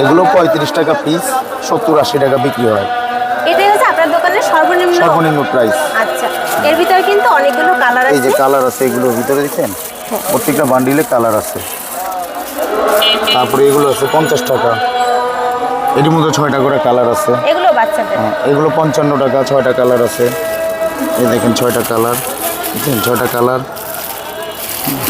এগুলো পঁয়ত্রিশ টাকা পিস সত্তর আশি টাকা বিক্রি হয়। এটাই হচ্ছে আপনার দোকানের সর্বনিম্ন সর্বনিম্ন প্রাইস আচ্ছা এর ভিতরে কিন্তু অনেকগুলো কালার এই যে কালার আছে এগুলোর ভিতরে হ্যাঁ। প্রত্যেকটা বান্ডিলে কালার আছে। তারপরে এগুলো আছে পঞ্চাশ টাকা। এটির মধ্যে ছয়টা করে কালার আছে। এগুলো বাচ্চাদের। হ্যাঁ, এগুলো পঞ্চান্ন টাকা ছয়টা কালার আছে। এই দেখেন ছয়টা কালার ছয়টা কালার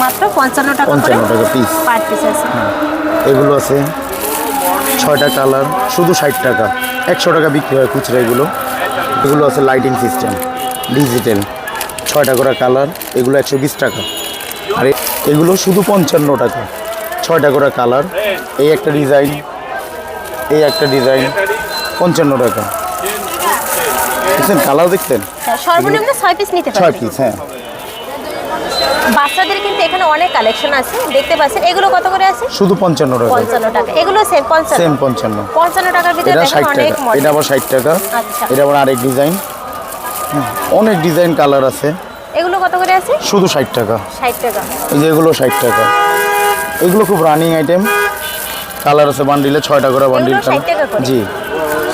মাত্র পঞ্চান্ন টাকা করে 55 টাকা piece। পার পিস আছে। এগুলো আছে। ছয়টা কালার শুধু ষাট টাকা। একশো টাকা বিক্রি হয় খুচরা এগুলো। এগুলো আছে লাইটিং সিস্টেম ডিজিটাল ছয়টা করে কালার এগুলো একশো বিশ টাকা। আর এগুলো শুধু পঞ্চান্ন টাকা। ছয়টা করে কালার এই একটা ডিজাইন এই একটা ডিজাইন পঞ্চান্ন টাকা। দেখছেন কালার দেখছেন? হ্যাঁ, সর্বনিম্ন ছয় পিস নিতে ছয় পিস হ্যাঁ। এখানে অনেক কালেকশন আছে। দেখতে পাচ্ছেন এগুলো কত করে আছে? শুধু পঞ্চান্ন টাকা। পঞ্চান্ন টাকা। এগুলো সেম পঞ্চান্ন। সেম পঞ্চান্ন। পঞ্চান্ন টাকার ভিতরে দেখেন ষাট অনেক টাকা। মডেল এটা আবার ষাট টাকা। আচ্ছা। এটা আবার আরেক ডিজাইন অনেক ডিজাইন কালার আছে। এগুলো কত করে আছে? শুধু ষাট টাকা। ষাট টাকা। এই যে এগুলো ষাট টাকা। এগুলো খুব রানিং আইটেম কালার আছে বান্ডিলে ছয়টা করে বান্ডিল 60 জি।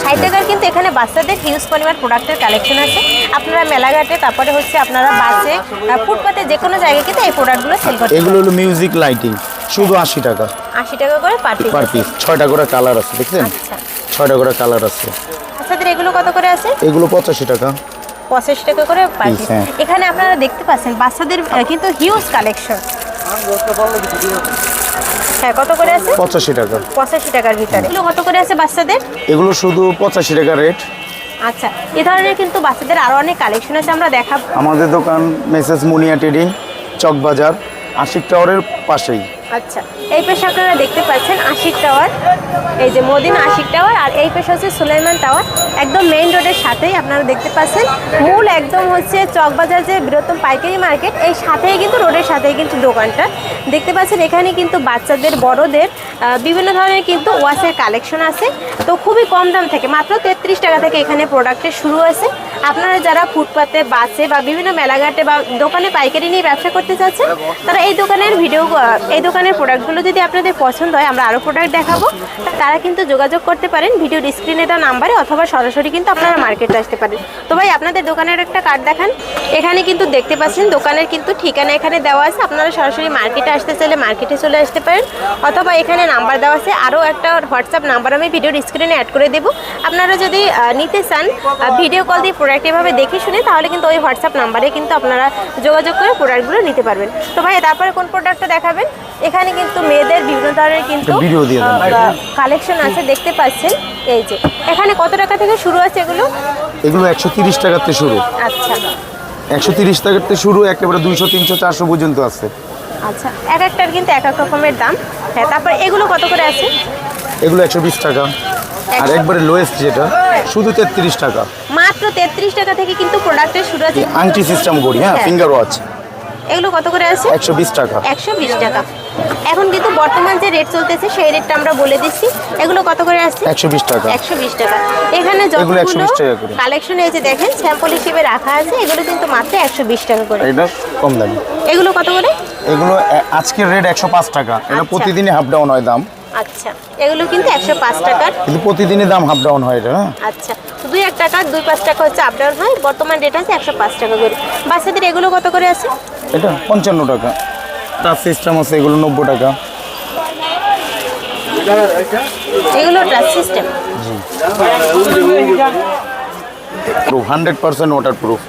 ষাট টাকার কিন্তু এখানে বাচ্চাদের হিউজ পরিমাণ প্রোডাক্টের কালেকশন আছে। আপনারা মেলাঘাটে তারপরে হচ্ছে আপনারা বাসে আহ, ফুটপাতে যে কোনো জায়গায় কিন্তু এই প্রোডাক্টগুলো সেল করতে এগুলো হলো মিউজিক লাইটিং শুধু আশি টাকা। আশি টাকা করে পার পিস পার পিস ছয়টা করে কালার আছে দেখছেন? আচ্ছা। ছয়টা করে কালার আছে। বাচ্চাদের এগুলো কত করে আছে? এগুলো পঁচাশি টাকা। পঁচাশি টাকা করে পার পিস হ্যাঁ। এখানে আপনারা দেখতে পাচ্ছেন বাচ্চাদের কিন্তু হিউজ কালেকশন হ্যাঁ কত করে আছে? পঁচাশি টাকা। পঁচাশি টাকার ভিতরে। এগুলো কত করে আছে বাচ্চাদের? এগুলো শুধু টাকা রেট। আচ্ছা এ ধরনের কিন্তু বাচ্চাদের আরও অনেক কালেকশন আছে আমরা দেখাবো। আমাদের দোকান মেসেজ মুনিয়া ট্রেডিং চকবাজার। আশিক টাওয়ারের পাশেই। আচ্ছা এই পেশে আপনারা দেখতে পাচ্ছেন আশিক টাওয়ার। এই যে মদিনা আশিক টাওয়ার, আর এই পেশে হচ্ছে সুলাইমান টাওয়ার। একদম মেইন রোডের সাথেই আপনারা দেখতে পাচ্ছেন। মূল একদম হচ্ছে চকবাজার যে বৃহত্তম পাইকারি মার্কেট, এই সাথেই কিন্তু রোডের সাথেই কিন্তু দোকানটা। দেখতে পাচ্ছেন এখানে কিন্তু বাচ্চাদের, বড়দের বিভিন্ন ধরনের কিন্তু ওয়াশের কালেকশন আছে। তো খুবই কম দাম থেকে, মাত্র তেত্রিশ টাকা থেকে এখানে প্রোডাক্টের শুরু আছে আপনারা যারা ফুটপাতে বাসে বা বিভিন্ন মেলাঘাটে বা দোকানে পাইকারি নিয়ে ব্যবসা করতে চাচ্ছেন তারা এই দোকানের ভিডিও এই দোকানের প্রোডাক্টগুলো যদি আপনাদের পছন্দ হয় আমরা আরও প্রোডাক্ট দেখাবো। তারা কিন্তু যোগাযোগ করতে পারেন ভিডিও স্ক্রিনে দেওয়া নাম্বারে অথবা সরাসরি কিন্তু আপনারা মার্কেটে আসতে পারেন। তো ভাই আপনাদের দোকানের একটা কার্ড দেখান। এখানে কিন্তু দেখতে পাচ্ছেন দোকানের কিন্তু ঠিকানা এখানে দেওয়া আছে। আপনারা সরাসরি মার্কেটে আসতে চাইলে মার্কেটে চলে আসতে পারেন। অথবা এখানে নাম্বার দেওয়া আছে আরও একটা হোয়াটসঅ্যাপ নাম্বার আমি ভিডিওর স্ক্রিনে অ্যাড করে দেবো। আপনারা যদি নিতে চান ভিডিও কল দিয়ে প্রোডাক্ট এভাবে দেখে শুনে তাহলে কিন্তু ওই হোয়াটসঅ্যাপ নাম্বারে কিন্তু আপনারা যোগাযোগ করে প্রোডাক্টগুলো নিতে পারবেন। তো ভাই তারপরে কোন প্রোডাক্টটা দেখাবেন? এখানে কিন্তু মেয়েদের বিভিন্ন ধরনের কিন্তু। কালেকশন আছে দেখতে পাচ্ছেন। এই যে এখানে কত টাকা থেকে শুরু আছে এগুলো? এগুলো একশো তিরিশ টাকাতে শুরু। আচ্ছা। একশো তিরিশ টাকাতে শুরু একেবারে দুইশো তিনশো চারশো পর্যন্ত আছে। আচ্ছা এক একটার কিন্তু এক এক রকমের দাম। হ্যাঁ তারপর এগুলো কত করে আছে? এগুলো একশো বিশ টাকা। আর একবারে লোয়েস্ট যেটা শুধু তেত্রিশ টাকা। মাত্র তেত্রিশ টাকা থেকে কিন্তু প্রোডাক্টের শুরু আছে। আংটি সিস্টেম করি হ্যাঁ হ্যাঁ। ফিঙ্গার ওয়াচ এগুলো কত করে আছে? একশো বিশ টাকা। একশো বিশ টাকা। এখন কিন্তু বর্তমান যে রেট চলতেছে সেই রেটটা আমরা বলে দিচ্ছি। এগুলো কত করে আছে? একশো বিশ টাকা। একশো বিশ টাকা। এখানে যতগুলো 120। কালেকশন এই যে দেখেন স্যাম্পল হিসেবে রাখা আছে এগুলো কিন্তু মাত্র একশো বিশ টাকা করে। এটা কম দামি। এগুলো কত করে? এগুলো আজকের রেট একশো পাঁচ টাকা। এটা আচ্ছা। প্রতিদিনই হাফ ডাউন হয় দাম। আচ্ছা এগুলো কিন্তু একশো পাঁচ টাকার। কিন্তু প্রতিদিনই দাম হাফ ডাউন হয় এটা হ্যাঁ? আচ্ছা দুই এক টাকা দুই পাঁচ টাকা হচ্ছে আপ ডাউন হয়। বর্তমান রেট আছে একশো পাঁচ টাকা করে। বাচ্চাদের এগুলো কত করে আছে? এটা পঞ্চান্ন টাকা। টাচ সিস্টেম আছে এগুলো নব্বই টাকা। এগুলো touch system proof hundred percent water proof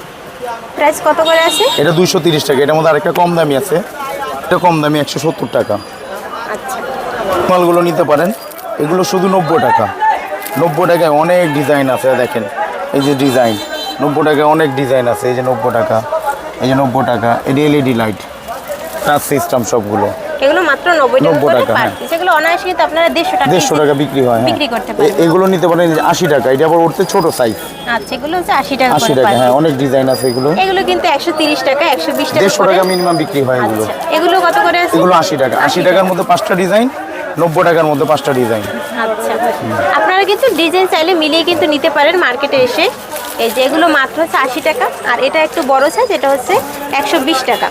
price কত করে আছে? এটা দুইশো তিরিশ টাকা এটার মধ্যে আরেকটা কম দামি আছে। এটা কম দামি একশো সত্তর টাকা। আচ্ছা। মালগুলো নিতে পারেন। এগুলো শুধু নব্বই টাকা। নব্বই টাকায় অনেক ডিজাইন আছে দেখেন। এই যে ডিজাইন নব্বই টাকায় অনেক ডিজাইন আছে। এই যে নব্বই টাকা এই যে নব্বই টাকা এটি এলইডি লাইট টাচ সিস্টেম সবগুলো। এগুলো মাত্র নব্বই টাকা 90 টাকা, হ্যাঁ। পিস অনায়াসে কিন্তু আপনারা দেড়শো টাকা বিক্রি হয় বিক্রি করতে পারেন এগুলো নিতে পারেন এই যে আশি টাকা এটা আবার উঠতে ছোট সাইজ আচ্ছা এগুলো হচ্ছে টাকা আশি করে টাকা হ্যাঁ অনেক ডিজাইন আছে এগুলো। কিন্তু টাকা টাকা মিনিমাম বিক্রি হয় এগুলো। আচ্ছা এগুলো কত করে আছে? এগুলো আশি টাকা আশি টাকার মধ্যে পাঁচটা ডিজাইন। নব্বই টাকার মধ্যে পাঁচটা ডিজাইন আচ্ছা। আপনারা কিন্তু ডিজাইন চাইলে মিলিয়ে কিন্তু নিতে পারেন মার্কেটে এসে। এই যে এগুলো মাত্র হচ্ছে আশি টাকা আর এটা একটু বড় সাইজ এটা হচ্ছে একশো বিশ টাকা।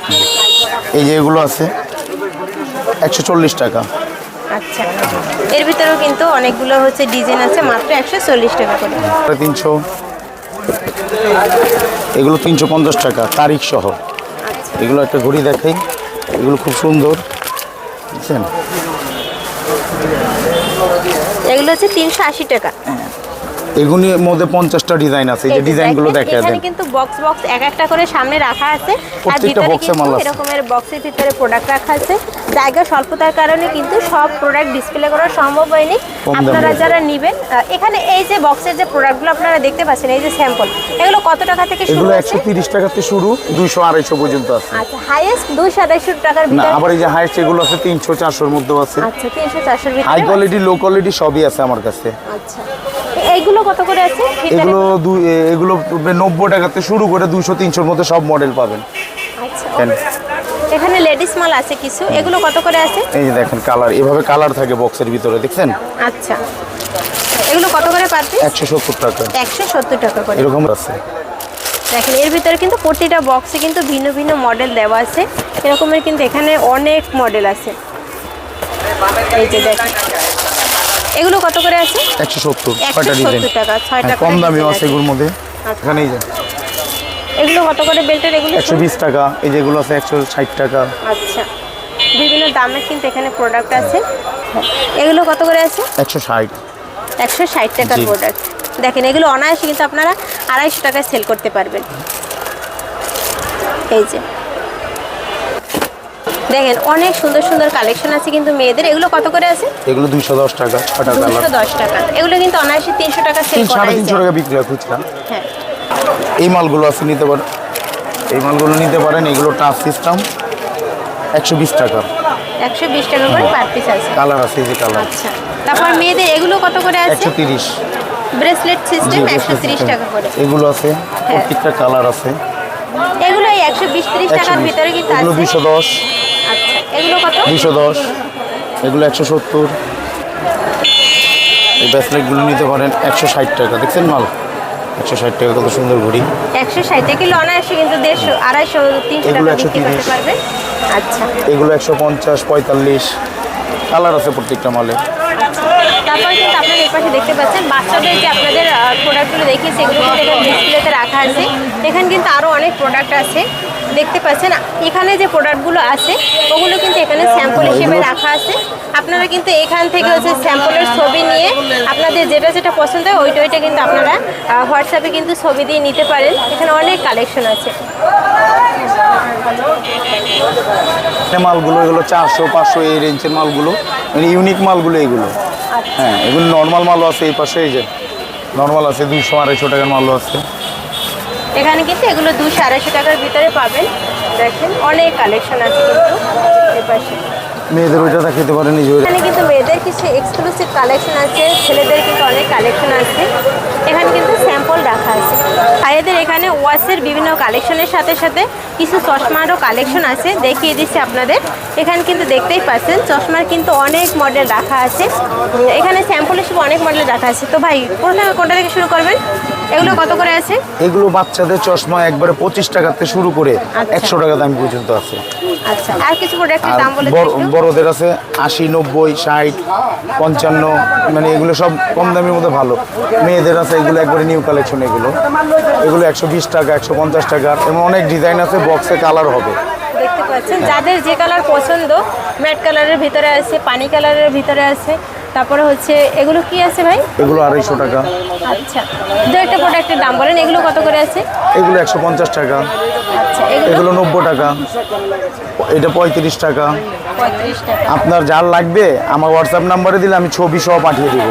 এই যে এগুলো আছে একশো চল্লিশ টাকা। আচ্ছা। এর ভিতরেও কিন্তু অনেকগুলো হচ্ছে ডিজাইন আছে মাত্র একশো চল্লিশ টাকা করে। তিনশো। এগুলো তিনশো পঞ্চাশ টাকা তারিখ সহ। আচ্ছা। এগুলো একটা ঘড়ি দেখাই এগুলো খুব সুন্দর। বুঝছেন? এগুলো হচ্ছে তিনশো আশি টাকা। এগুলির মধ্যে পঞ্চাশটা ডিজাইন আছে এই যে ডিজাইনগুলো দেখা দেন। কিন্তু বক্স বক্স এক একটা করে সামনে রাখা আছে আর ভিতরে কিন্তু। এরকমের বক্সের ভিতরে প্রোডাক্ট রাখা আছে। জায়গা স্বল্পতার কারণে কিন্তু সব প্রোডাক্ট ডিসপ্লে করা সম্ভব হয়নি। আপনারা যারা নেবেন এখানে এই যে বক্সের যে প্রোডাক্টগুলো আপনারা দেখতে পাচ্ছেন এই যে স্যাম্পল এগুলো কত টাকা থেকে শুরু এগুলো আছে একশো তিরিশ টাকাতে শুরু দুইশো আড়াইশো পর্যন্ত আছে। আচ্ছা হাইয়েস্ট দুইশো আড়াইশো টাকার না ভিতরে আবার এই যে হাইস্ট এগুলো আছে তিনশো চারশোর মধ্যেও আছে। আচ্ছা তিনশো চারশোর ভিতরে হাই কোয়ালিটি লো কোয়ালিটি সবই আছে আমার কাছে। আচ্ছা। এইগুলো কত করে আছে? এগুলো দুই এগুলো নব্বই টাকাতে শুরু করে দুইশো তিনশোর মধ্যে সব মডেল পাবেন। আচ্ছা এখানে লেডিস মাল আছে কিছু। এগুলো কত করে আছে? এই যে দেখেন কালার এভাবে কালার থাকে বক্সের ভিতরে দেখছেন? আচ্ছা। এগুলো কত করে পার পিস একশো সত্তর টাকা। একশো সত্তর টাকা করে। এরকম আছে। দেখেন এর ভিতরে কিন্তু প্রতিটা বক্সে কিন্তু ভিন্ন ভিন্ন মডেল দেওয়া আছে। এরকমের কিন্তু এখানে অনেক মডেল আছে। এই যে দেখেন। এগুলো কত করে আছে? একশো সত্তর ছয়টা ডিজাইন হ্যাঁ, কম করে আছে এগুলোর মধ্যে। এখানে এই যে। এগুলো কত করে বেল্টের এগুলো একশো বিশ টাকা এই যেগুলো আছে একশো ষাট টাকা। আচ্ছা। বিভিন্ন দামের কিন্তু এখানে প্রোডাক্ট আছে। এগুলো কত করে আছে? একশো ষাট। একশো ষাট টাকার প্রোডাক্ট দেখেন এগুলো অনায়াসে কিন্তু আপনারা আড়াইশো টাকায় সেল করতে পারবেন। এই যে। দেখেন অনেক সুন্দর সুন্দর কালেকশন আছে কিন্তু মেয়েদের। এগুলো কত করে আছে? এগুলো দুইশো দশ টাকা ছটা দুশো কালার দশ টাকা। এগুলো কিন্তু অনায়াসে তিনশো টাকা সেল করা সাড়ে তিনশো টাকা বিক্রি হয় খুচরা হ্যাঁ। এই মালগুলো আছে নিতে পারেন এই মালগুলো নিতে পারেন এগুলো টাচ সিস্টেম একশো বিশ টাকা। একশো বিশ টাকা করে পার পিস আছে। কালার আছে যে কালার। আচ্ছা। তারপর মেয়েদের এগুলো কত করে আছে? একশো তিরিশ। ব্রেসলেট সিস্টেম একশো তিরিশ টাকা করে। এগুলো আছে প্রত্যেকটা কালার আছে। এগুলো এই একশো বিশ তিরিশ একশো টাকার ভিতরে কিন্তু এগুলো আছে। দুশো দশ। আচ্ছা এগুলো কত? এগুলো এই ব্রেসলেটগুলো নিতে পারেন একশো ষাট টাকা। দেখছেন মাল? একশো ষাট টাকা কত সুন্দর ঘড়ি। একশো ষাট কিলো অনায়াসে কিন্তু দেড়শো আড়াইশো তিনশো এগুলো টাকা বিক্রি করতে 130 পারবেন। আচ্ছা। এগুলো একশো পঞ্চাশ পঁয়তাল্লিশ। কালার আছে প্রত্যেকটা মালে। এই পাশে দেখতে পাচ্ছেন, বাচ্চাদের যে আপনাদের প্রোডাক্টগুলো দেখি এগুলো কিন্তু এখানে ডিসপ্লেতে রাখা আছে। এখানে কিন্তু আরও অনেক প্রোডাক্ট আছে। দেখতে পাচ্ছেন, এখানে যে প্রোডাক্টগুলো আছে, ওগুলো কিন্তু এখানে স্যাম্পল হিসেবে রাখা আছে। আপনারা কিন্তু এখান থেকে হচ্ছে স্যাম্পলের ছবি নিয়ে আপনাদের যেটা যেটা পছন্দ হয়, ওইটা ওইটা কিন্তু আপনারা হোয়াটসঅ্যাপে কিন্তু ছবি দিয়ে নিতে পারেন। এখানে অনেক কালেকশন আছে। মালগুলো এগুলো চারশো, পাঁচশো এই রেঞ্জের মালগুলো মানে ইউনিক মালগুলো এগুলো। হ্যাঁ এগুলো নর্মাল মালও আছে এই পাশে এই যে নর্মাল আছে দুইশো আড়াইশো টাকার মালও আছে। এখানে কিন্তু এগুলো দুশো আড়াইশো টাকার ভিতরে পাবেন। দেখেন অনেক কালেকশন আছে কিন্তু এই পাশে। মেয়েদের ওইটা দেখাতে পারেন। এখানে কিন্তু মেয়েদের কিছু এক্সক্লুসিভ কালেকশন আছে ছেলেদের কিন্তু অনেক কালেকশন আছে। এখানে কিন্তু স্যাম্পল রাখা আছে। ভাইয়াদের এখানে ওয়াশের বিভিন্ন কালেকশনের সাথে সাথে কিছু চশমারও কালেকশন আছে দেখিয়ে দিচ্ছি আপনাদের। এখানে কিন্তু দেখতেই পাচ্ছেন চশমার কিন্তু অনেক মডেল রাখা আছে। এখানে স্যাম্পল হিসেবে অনেক মডেল রাখা আছে। তো ভাই প্রথমে কোনটা থেকে শুরু করবেন? এগুলো কত করে আছে? এগুলো বাচ্চাদের চশমা একবারে পঁচিশ টাকাতে শুরু করে আচ্ছা। একশো টাকা দাম পর্যন্ত আছে। আচ্ছা আর কিছু প্রোডাক্টের দাম বলে বড়- বড়দের আছে আশি নব্বই ষাট পঞ্চান্ন মানে এগুলো সব কম দামের মধ্যে ভালো। মেয়েদের আছে এগুলো একবারে নিউ কালেকশন এগুলো। এগুলো একশো বিশ টাকা একশো পঞ্চাশ টাকা এবং অনেক ডিজাইন আছে বক্সে কালার হবে। দেখতে পাচ্ছেন যাদের যে কালার পছন্দ ম্যাট কালারের ভিতরে আছে পানি কালারের ভিতরে আছে তারপরে হচ্ছে এগুলো কি আছে ভাই? এগুলো আড়াইশো টাকা। আচ্ছা দু একটা প্রোডাক্টের দাম বলেন এগুলো কত করে আছে? এগুলো একশো পঞ্চাশ টাকা। আচ্ছা এগুলো নব্বই টাকা। এটা পঁয়ত্রিশ টাকা। আপনার যার লাগবে আমার হোয়াটসঅ্যাপ নাম্বারে দিলে আমি ছবি সহ পাঠিয়ে দিব।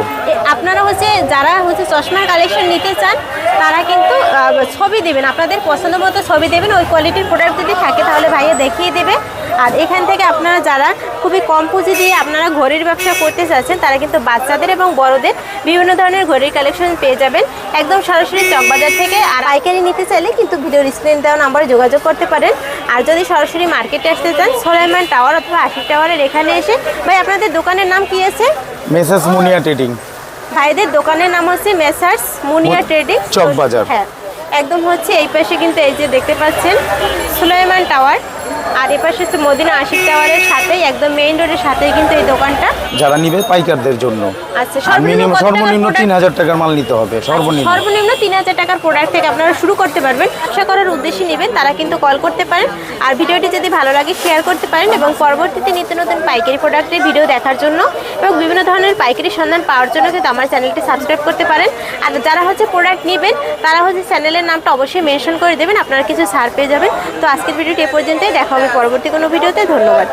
আপনারা হচ্ছে যারা হচ্ছে চশমার কালেকশন নিতে চান তারা কিন্তু ছবি দেবেন। আপনাদের পছন্দ মতো ছবি দেবেন, ওই কোয়ালিটির প্রোডাক্ট যদি থাকে তাহলে ভাইয়া দেখিয়ে দেবে। আর এখান থেকে আপনারা যারা খুবই কম পুঁজি দিয়ে আপনারা ঘড়ির ব্যবসা করতে চাচ্ছেন, তারা কিন্তু বাচ্চাদের এবং বড়দের বিভিন্ন ধরনের ঘড়ির কালেকশন পেয়ে যাবেন। একদম সরাসরি চকবাজার থেকে। আর পাইকারি নিতে চাইলে কিন্তু ভিডিওর স্ক্রিন দেওয়া নাম্বারে যোগাযোগ করতে পারেন। আর যদি সরাসরি মার্কেটে আসতে চান, সোলাইমান টাওয়ার অথবা আশিক টাওয়ারের এখানে এসে, ভাই, আপনাদের দোকানের নাম কি আছে? Messrs Muniya trading. ভাইদের দোকানের নাম হচ্ছে মেসার্স মুনিয়া ট্রেডিং চকবাজার। হ্যাঁ একদম হচ্ছে এই পাশে কিন্তু এই যে দেখতে পাচ্ছেন সুলাইমান টাওয়ার আর এ পাশে হচ্ছে মদিনা আশিক টাওয়ারের সাথেই একদম মেইন রোডের সাথেই কিন্তু এই দোকানটা। যারা নিবে পাইকারদের জন্য। আচ্ছা সর্বনিম্ন product? তিন হাজার টাকার মাল নিতে হবে সর্বনিম্ন। সর্বনিম্ন তিন হাজার টাকার প্রোডাক্ট থেকে আপনারা শুরু করতে পারবেন। ব্যবসা করার উদ্দেশ্যে নেবেন তারা কিন্তু কল করতে পারেন। আর ভিডিওটি যদি ভালো লাগে শেয়ার করতে পারেন এবং পরবর্তীতে নিত্য নতুন পাইকারি প্রোডাক্টের ভিডিও দেখার জন্য এবং বিভিন্ন ধরনের পাইকারি সন্ধান পাওয়ার জন্য কিন্তু আমার চ্যানেলটি সাবস্ক্রাইব করতে পারেন। আর যারা হচ্ছে প্রোডাক্ট নেবেন তারা হচ্ছে চ্যানেলের নামটা অবশ্যই মেনশন করে দেবেন আপনারা কিছু ছাড় পেয়ে যাবেন। তো আজকের ভিডিওটি এ পর্যন্তই দেখা হবে পরবর্তী কোনো ভিডিওতে। ধন্যবাদ।